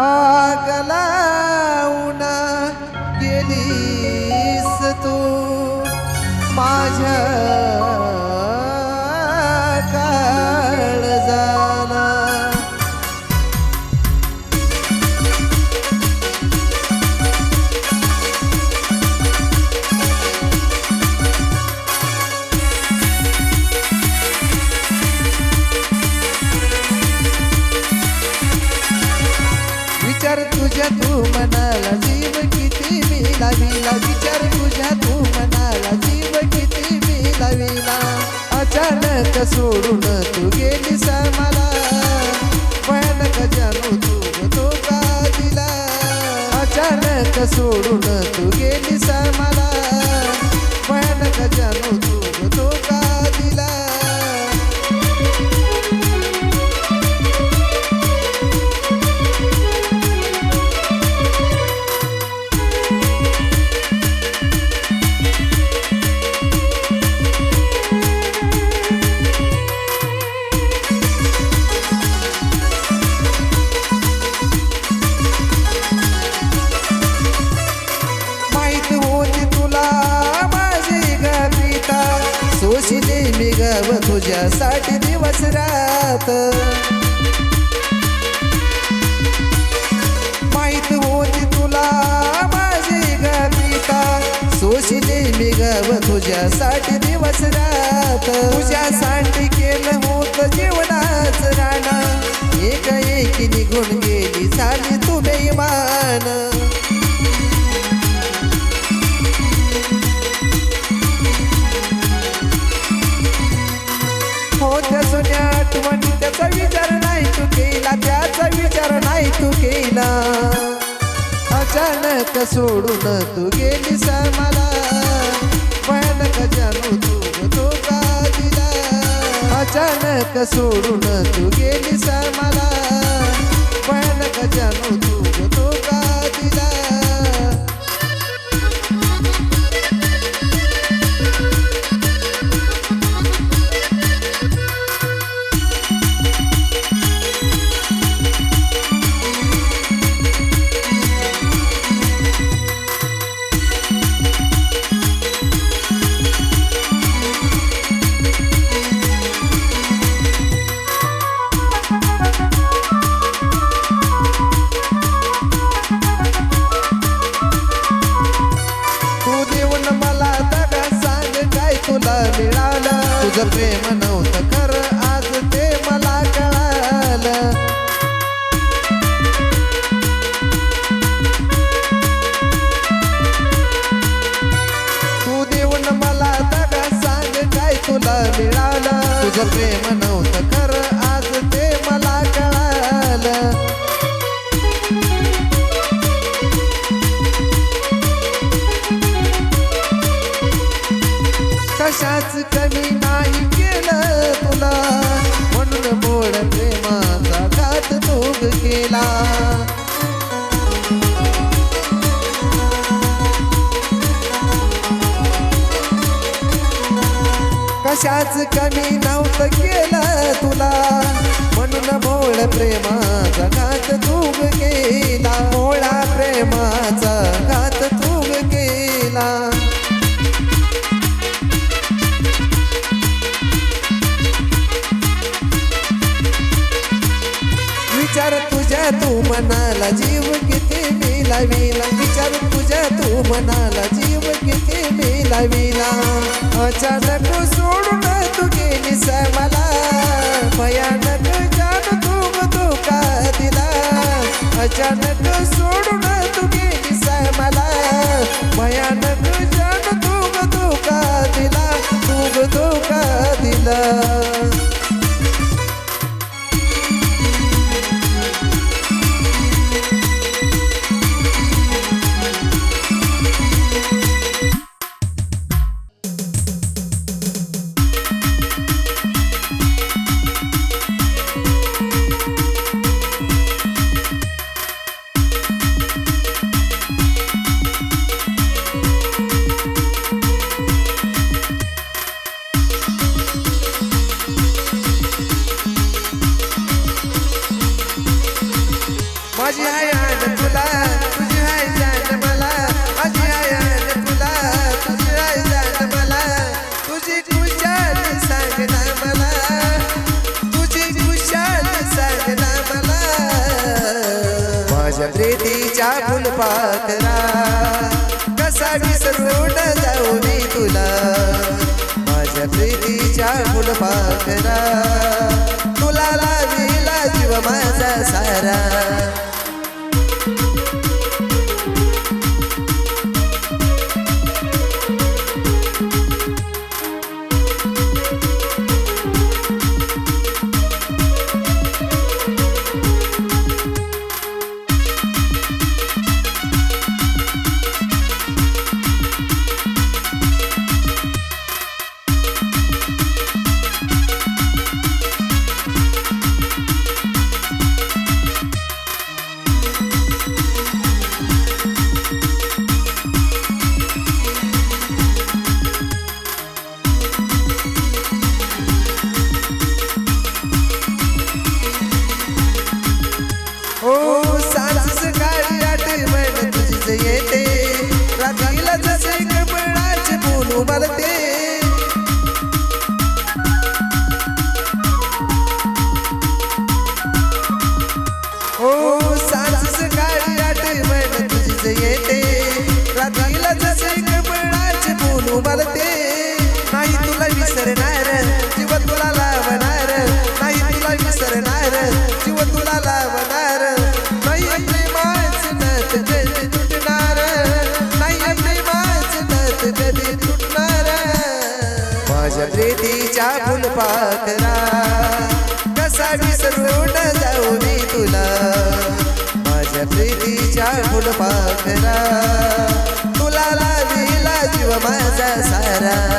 ಆಗಲಾ सोडून तू गेलीस मला तुझ्यासाठी दिवस रात तुझ्यासाठी केलं होत जीवनाच राणा एक एक निघून गेली झाली तू बेईमान हो, जुन्या आठवणी त्याचा विचार नाही तू केला त्याचा विचार नाही तू केला. अचानक सोडून तू गेलीस मला भयानक जानू तू तो का दिला अचानक सोडून तू गेलीस मला भयानक जानू तू तो कशाच कमी नाही केलं तुला. म्हणून बोल प्रेमाचा घात तोग केला. कशाच कमी नव्हतं केलं तुला. म्हणून बोल प्रेमाचा घात लाविला विचार तुझ्या तू मनाला जीव किती मी लाविला. अचानक सोडून तू गेली मला. भयानक जाण तू तू का दिला अचानक सोडून तू गेली मला. भयानक जाण तू तू का दिला तू तू का दिला माझ्या प्रीतीच्या फुलपाखरा. कसा विसरून जाऊ मी तुला. माझ्या प्रीतीच्या फुलपाखरा. तुला लाविला जीव माझा सारा. कमळाचे फुल उमलते हो सांज सकाळी आठवण तुझीच येते. रात्रीला जसे कमळाचे बोलू मरते नाही तुला विसरणार जीव तुला लावणार. नाही तुला विसरणार जीव तुला लावणार. तिच्या फुलपाखरा. कसा विसरून जाऊ मी तुला. माझ्या प्रीतीच्या फुलपाखरा. तुला लाविला जीव माझा सारा.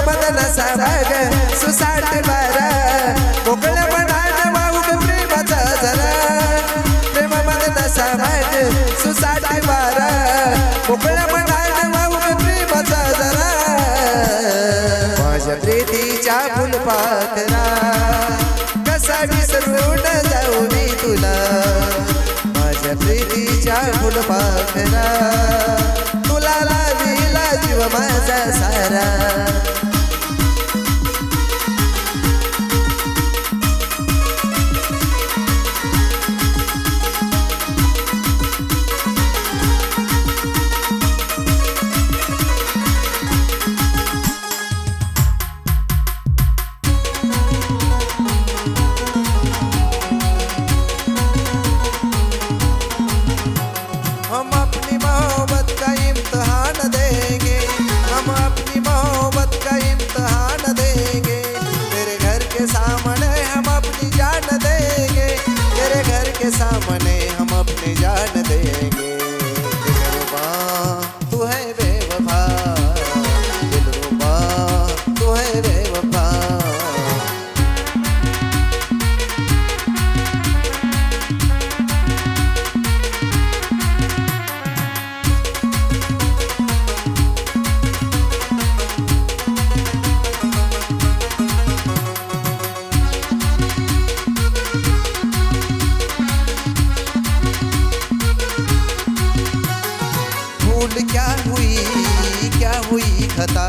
प्रेम बदनाचा सुसाट बारा मोकळ मनान वाहूक प्रेमाचा जरा प्रेम बदनाचा भाग सुसाट बारा मोकळ मनान वाहूक प्रेमाचा जरा माझ्या प्रीतीच्या फुलपाखरा कसा विसरून जाऊ मी तुला. माझ्या प्रीतीच्या फुलपाखरा तुला लाविला जीव माझा सारा. दिखता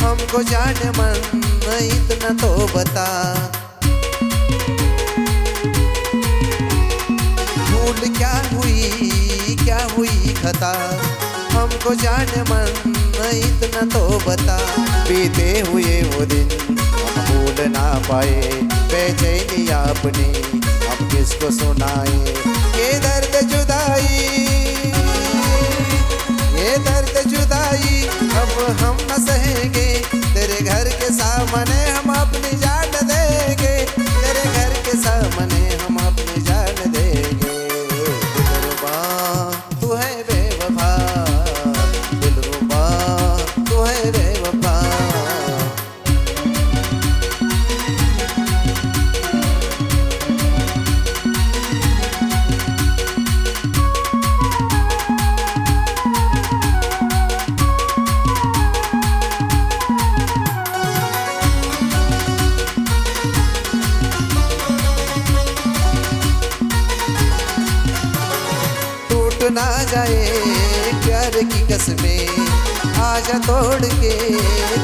हमको जाने मन इतना तो बता। भूल क्या हुई क्या हुई खता। हमको जाने मन इतना तो बता। बीते हुए वो दिन हम भूल ना पाए। बेचैनी अपनी हम किसको सुनाए? ये दर्द जुदाई टूट ना जाए प्यार की कसमें आजा तोड़ के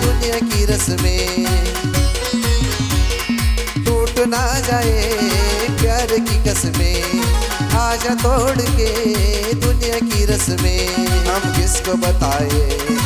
दुनिया की रस्में। टूट ना जाए प्यार की कसमें आजा तोड़ के दुनिया की रस्में। हम किसको बताए?